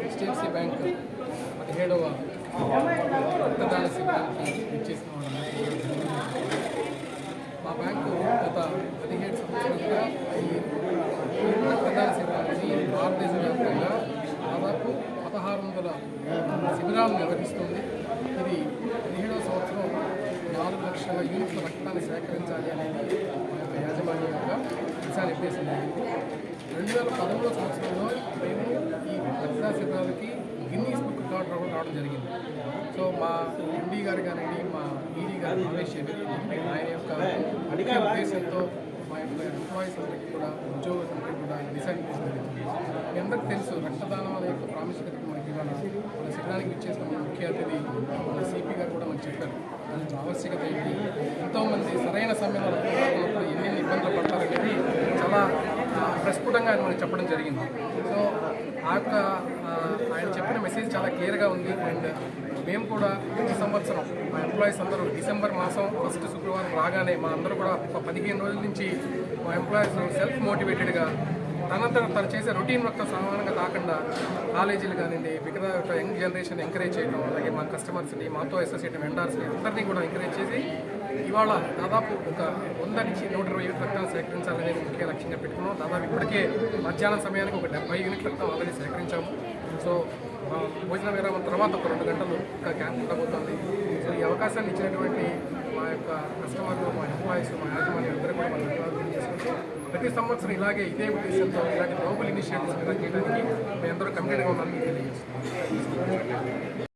HDFC bank పదిహేడవ రక్తదాన శిబిరానికి ఇచ్చేసిన మా బ్యాంకు గత పదిహేడు సంవత్సరాలుగా ఈ రక్తదాన శిబిరాన్ని భారతదేశ వ్యాప్తంగా దాదాపు పదహారు వందల శిబిరాలు నిర్వహిస్తుంది. ఇది పదిహేడవ సంవత్సరం నాలుగు లక్షల యూనిట్ల రక్తాన్ని సేకరించాలి అనేది మా యొక్క యాజమాన్యం యొక్క దిశానిర్దేశం జరిగింది. రెండు వేల పదమూడవ సంవత్సరంలో మేము ఈ రక్తదాన శిబిరాలకి గిన్నీస్ బుక్ రికార్డ్ రావడం రావడం జరిగింది. సో మా ఎండీ గారు కానివ్వండి మా ఈడీ గారు రమేష్ చౌదరి ఆయన యొక్క ముఖ్య ఉద్దేశంతో మా యొక్క ఎంప్లాయీస్ అందరికీ కూడా ఉద్యోగులందరికీ కూడా డిసైడ్ జరిగింది. మీ అందరికీ తెలుసు రక్తదానం అనే యొక్క ప్రాముఖ్యత మనకి ఇవాళ మన శిబిరానికి ఇచ్చేసిన ముఖ్య అతిథి మన సిపి గారు కూడా మనకు చెప్పారు. దాని ఆవశ్యకత ఏంటి? ఎంతోమంది సరైన సమయంలో ఆయన మనకు చెప్పడం జరిగింది. సో ఆ యొక్క ఆయన చెప్పిన మెసేజ్ చాలా క్లియర్గా ఉంది. అండ్ మేము కూడా ఈ సంవత్సరం మా ఎంప్లాయీస్ అందరూ డిసెంబర్ మాసం ఫస్ట్ శుక్రవారం రాగానే మా అందరూ కూడా ఒక పదిహేను రోజుల నుంచి మా ఎంప్లాయీస్ సెల్ఫ్ మోటివేటెడ్గా తనంతట తను చేసే రొటీన్ యొక్క సమానంగా కాకుండా కాలేజీలు కానివ్వండి మిగతా యొక్క యంగ్ జనరేషన్ ఎంకరేజ్ చేయడం అలాగే మా కస్టమర్స్ని మాతో అసోసియేట్ వెండర్స్ని అందరినీ కూడా ఎంకరేజ్ చేసి ఇవాళ దాదాపు ఒక వంద నుంచి నూట ఇరవై యూనిట్ రక్తం సేకరించాలనేది ముఖ్య లక్ష్యంగా పెట్టుకున్నాం. దాదాపు ఇప్పటికే మధ్యాహ్నం సమయానికి ఒక డెబ్బై యూనిట్ రక్తం ఆల్రెడీ సేకరించాము. సో భోజన విరామం తర్వాత ఒక రెండు గంటలు ఇంకా క్యాంప్ ఉండబోతుంది. సో ఈ అవకాశాన్ని ఇచ్చినటువంటి ప్రతి సంవత్సరం ఇలాగే ఇదే ఉద్దేశంతో ఇలాంటి గ్లోబల్ ఇనిషియేటివ్స్ మీద చేయడానికి కమిటెడ్గా ఉన్నామని తెలియజేస్తున్నాం